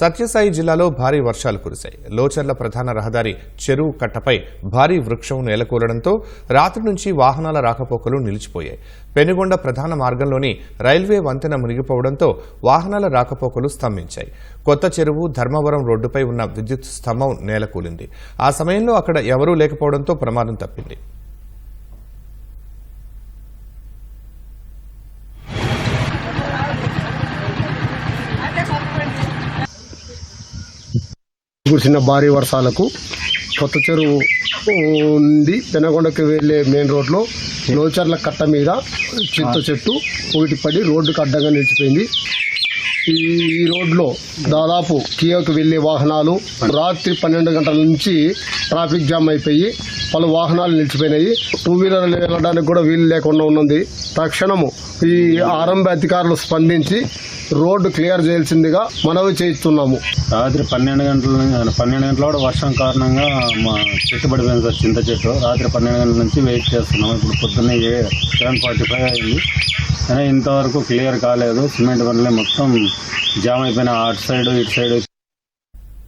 సత్యసాయి జిల్లాలో భారీ వర్షాలు కురిశాయి. లోచర్ల ప్రధాన రహదారి చెరువు కట్టపై భారీ వృక్షం నేలకూలడంతో రాత్రి నుంచి వాహనాల రాకపోకలు నిలిచిపోయాయి. పెనుగొండ ప్రధాన మార్గంలోని రైల్వే వంతెన మునిగిపోవడంతో వాహనాల రాకపోకలు స్తంభించాయి. కొత్త చెరువు ధర్మవరం రోడ్డుపై ఉన్న విద్యుత్ స్తంభం నేలకూలింది. ఆ సమయంలో అక్కడ ఎవరూ లేకపోవడంతో ప్రమాదం తప్పింది. కురిసిన భారీ వర్షాలకు కొత్త చెరువు ఉంది. పెనగొండకి వెళ్ళే మెయిన్ రోడ్లో లోచర్ల కట్ట మీద చింత చెట్టు ఒకటి పడి రోడ్డుకు అడ్డంగా నిలిచిపోయింది. ఈ ఈ రోడ్లో దాదాపు కియోకి వెళ్ళే వాహనాలు రాత్రి పన్నెండు గంటల నుంచి ట్రాఫిక్ జామ్ అయిపోయి పలు వాహనాలు నిలిచిపోయినాయి. టూ వీలర్లు వెళ్ళడానికి కూడా వీలు లేకుండా ఉన్నది. తక్షణము ఈ ఆరంభ అధికారులు స్పందించి రోడ్డు క్లియర్ చేయాల్సిందిగా మనవి చేస్తున్నాము. రాత్రి పన్నెండు గంటల నుంచి పన్నెండు గంటల కూడా వర్షం కారణంగా మా చెట్టు పడిపోయింది సార్ చింత చెట్టు రాత్రి పన్నెండు గంటల నుంచి వెయిట్ చేస్తున్నాం ఇప్పుడు పొద్దున్నే సెవెన్ ఫార్టీ ఫైవ్ అయింది. కానీ ఇంతవరకు క్లియర్ కాలేదు. సిమెంట్ పనులే మొత్తం జామ్ అయిపోయిన అటు సైడ్ ఇటు సైడ్